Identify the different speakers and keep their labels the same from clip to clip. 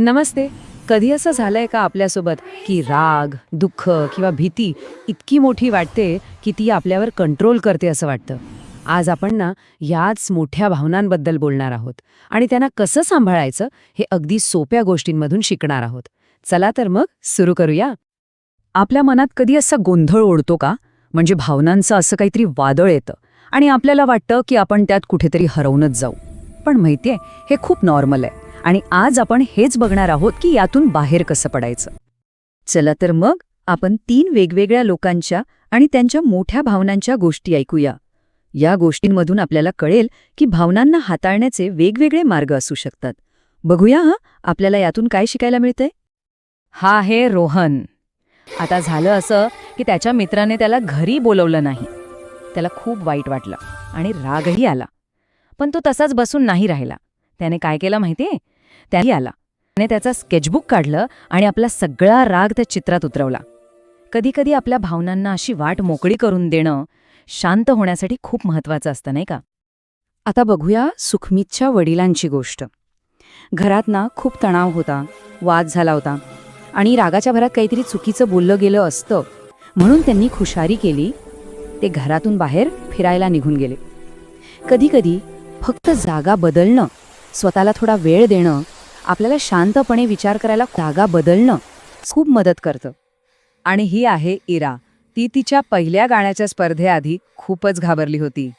Speaker 1: नमस्ते. कधी असं झालंय का आपल्यासोबत की राग दुःख किंवा भीती इतकी मोठी वाटते की ती आपल्यावर कंट्रोल करते असं वाटतं? आज आपण ना याच मोठ्या भावनांबद्दल बोलणार आहोत आणि त्यांना कसं सांभाळायचं हे अगदी सोप्या गोष्टींमधून शिकणार आहोत. चला तर मग सुरू करूया. आपल्या मनात कधी असा गोंधळ ओढतो का? म्हणजे भावनांचं असं काहीतरी वादळ येतं आणि आपल्याला वाटतं की आपण त्यात कुठेतरी हरवूनच जाऊ. पण माहितीये हे खूप नॉर्मल आहे. आणि आज आपण हेच बघणार आहोत की यातून बाहेर कसं पडायचं. चला तर मग आपण तीन वेगवेगळ्या लोकांच्या आणि त्यांच्या मोठ्या भावनांच्या गोष्टी ऐकूया. या गोष्टींमधून आपल्याला कळेल की भावनांना हाताळण्याचे वेगवेगळे मार्ग असू शकतात. बघूया हं? आपल्याला यातून काय शिकायला मिळतंय? हा आहे रोहन. आता झालं असं की त्याच्या मित्राने त्याला घरी बोलवलं नाही. त्याला खूप वाईट वाटलं आणि रागही आला. पण तो तसाच बसून नाही राहिला. त्याने काय केलं माहितीये? त्याही आला. त्याने त्याचा स्केचबुक काढलं आणि आपला सगळा राग त्या चित्रात उतरवला. कधीकधी आपल्या भावनांना अशी वाट मोकळी करून देणं शांत होण्यासाठी खूप महत्वाचं असतं नाही का? आता बघूया सुखमीतच्या वडिलांची गोष्ट. घरात ना खूप तणाव होता वाद झाला होता आणि रागाच्या भरात काहीतरी चुकीचं बोललं गेलं असतं म्हणून त्यांनी खुशारी केली. ते घरातून बाहेर फिरायला निघून गेले. कधीकधी फक्त जागा बदलणं स्वतःला थोडा वेळ देणं आपल्याला शांतपणे विचार करायला जागा बदलणं खूप मदत करतं. आणि ही आहे इरा. ती तिच्या पहिल्या गाण्याच्या स्पर्धेआधी खूपच घाबरली होती.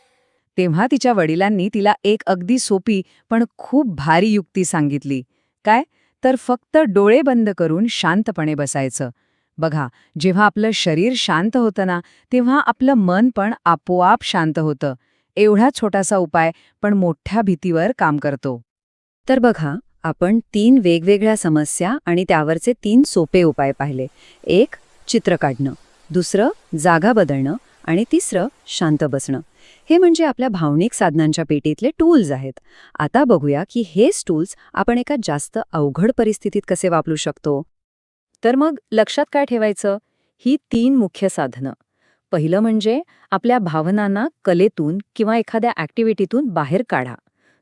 Speaker 1: तेव्हा तिच्या वडिलांनी तिला एक अगदी सोपी पण खूप भारी युक्ती सांगितली. काय? तर फक्त डोळे बंद करून शांतपणे बसायचं. बघा जेव्हा आपलं शरीर शांत होतं ना तेव्हा आपलं मन पण आपोआप शांत होतं. एवढा छोटासा उपाय पण मोठ्या भीतीवर काम करतो. तर बघा आपण तीन वेगवेगळ्या समस्या आणि त्यावरचे तीन सोपे उपाय पाहिले. एक चित्र काढणं. दुसरं जागा बदलणं. आणि तिसरं शांत बसणं. हे म्हणजे आपल्या भावनिक साधनांच्या पेटीतले टूल्स आहेत. आता बघूया की हेच टूल्स आपण एका जास्त अवघड परिस्थितीत कसे वापरू शकतो? तर मग लक्षात काय ठेवायचं? ही तीन मुख्य साधनं. पहिलं म्हणजे आपल्या भावनांना कलेतून किंवा एखाद्या ॲक्टिव्हिटीतून बाहेर काढा.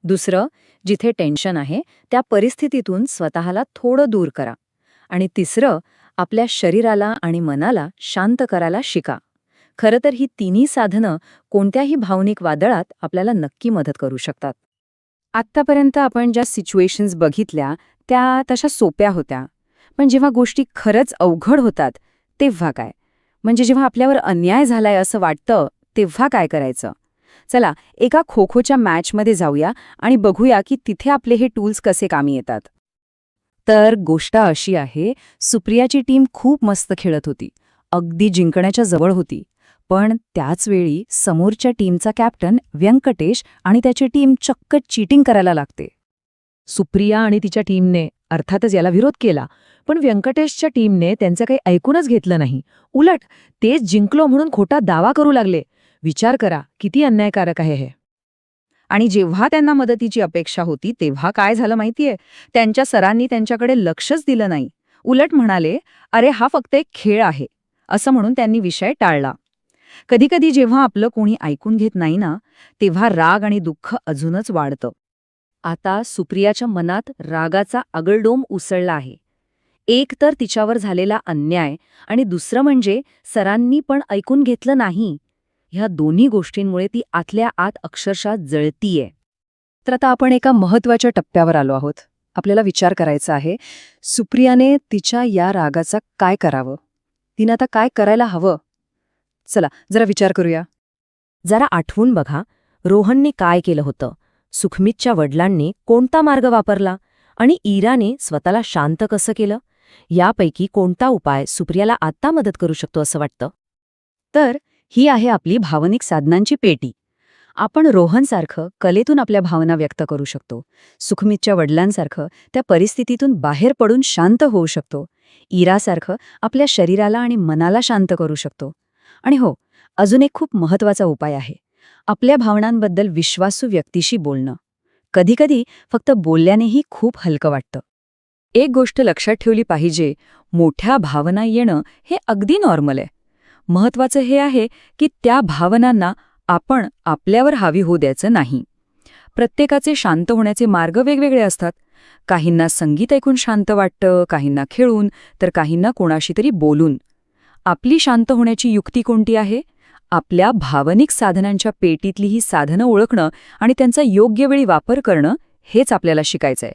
Speaker 1: दुसरं जिथे टेन्शन आहे त्या परिस्थितीतून स्वतःला थोडं दूर करा. आणि तिसरं आपल्या शरीराला आणि मनाला शांत करायला शिका. खरं तर ही तिन्ही साधनं कोणत्याही भावनिक वादळात आपल्याला नक्की मदत करू शकतात. आत्तापर्यंत आपण ज्या सिच्युएशन्स बघितल्या त्या तशा सोप्या होत्या. पण जेव्हा गोष्टी खरंच अवघड होतात तेव्हा काय? म्हणजे जेव्हा आपल्यावर अन्याय झालाय असं वाटतं तेव्हा काय करायचं? चला एका खो खोच्या मॅचमध्ये जाऊया आणि बघूया की तिथे आपले हे टूल्स कसे कामी येतात. तर गोष्ट अशी आहे सुप्रियाची टीम खूप मस्त खेळत होती. अगदी जिंकण्याच्या जवळ होती. पण त्याच वेळी समोरच्या टीमचा कॅप्टन व्यंकटेश आणि त्याची टीम चक्क चीटिंग करायला लागते. सुप्रिया आणि तिच्या टीमने अर्थातच याला विरोध केला पण व्यंकटेशच्या टीमने त्यांचं काही ऐकूनच घेतलं नाही. उलट तेच जिंकलो म्हणून खोटा दावा करू लागले. विचार करा किती अन्यायकारक आहे हे. आणि जेव्हा त्यांना मदतीची अपेक्षा होती तेव्हा काय झालं माहितीये? त्यांच्या सरांनी त्यांच्याकडे लक्षच दिलं नाही. उलट म्हणाले अरे हा फक्त एक खेळ आहे. असं म्हणून त्यांनी विषय टाळला. कधीकधी जेव्हा आपलं कोणी ऐकून घेत नाही ना तेव्हा राग आणि दुःख अजूनच वाढतं. आता सुप्रियाच्या मनात रागाचा अगलडोम उसळला आहे. एक तर तिच्यावर झालेला अन्याय आणि दुसरं म्हणजे सरांनी पण ऐकून घेतलं नाही. ह्या दोन्ही गोष्टींमुळे ती आतल्या आत अक्षरशः जळतीये. तर आता आपण एका महत्त्वाच्या टप्प्यावर आलो आहोत. आपल्याला विचार करायचा आहे सुप्रियाने तिच्या या रागाचा काय करावं? तिनं आता काय करायला हवं? चला जरा विचार करूया. जरा आठवून बघा रोहनने काय केलं होतं? सुखमितच्या वडिलांनी कोणता मार्ग वापरला? आणि इराने स्वतःला शांत कसं केलं? यापैकी कोणता उपाय सुप्रियाला आत्ता मदत करू शकतो असं वाटतं? तर ही आहे आपली भावनिक साधनांची पेटी. आपण रोहनसारखं कलेतून आपल्या भावना व्यक्त करू शकतो. सुखमितच्या वडिलांसारखं त्या परिस्थितीतून बाहेर पडून शांत होऊ शकतो. इरासारखं आपल्या शरीराला आणि मनाला शांत करू शकतो. आणि हो अजून एक खूप महत्त्वाचा उपाय आहे. आपल्या भावनांबद्दल विश्वासू व्यक्तीशी बोलणं. कधीकधी फक्त बोलल्यानेही खूप हलकं वाटतं. एक गोष्ट लक्षात ठेवली पाहिजे मोठ्या भावना येणं हे अगदी नॉर्मल आहे. महत्वाचं हे आहे की त्या भावनांना आपण आपल्यावर हावी होऊ द्यायचं नाही. प्रत्येकाचे शांत होण्याचे मार्ग वेगवेगळे असतात.
Speaker 2: काहींना संगीत ऐकून शांत वाटतं काहींना खेळून तर काहींना कोणाशी तरी बोलून. आपली शांत होण्याची युक्ती कोणती आहे? आपल्या भावनिक साधनांच्या पेटीतली ही साधनं ओळखणं आणि त्यांचा योग्य वेळी वापर करणं हेच आपल्याला शिकायचंय.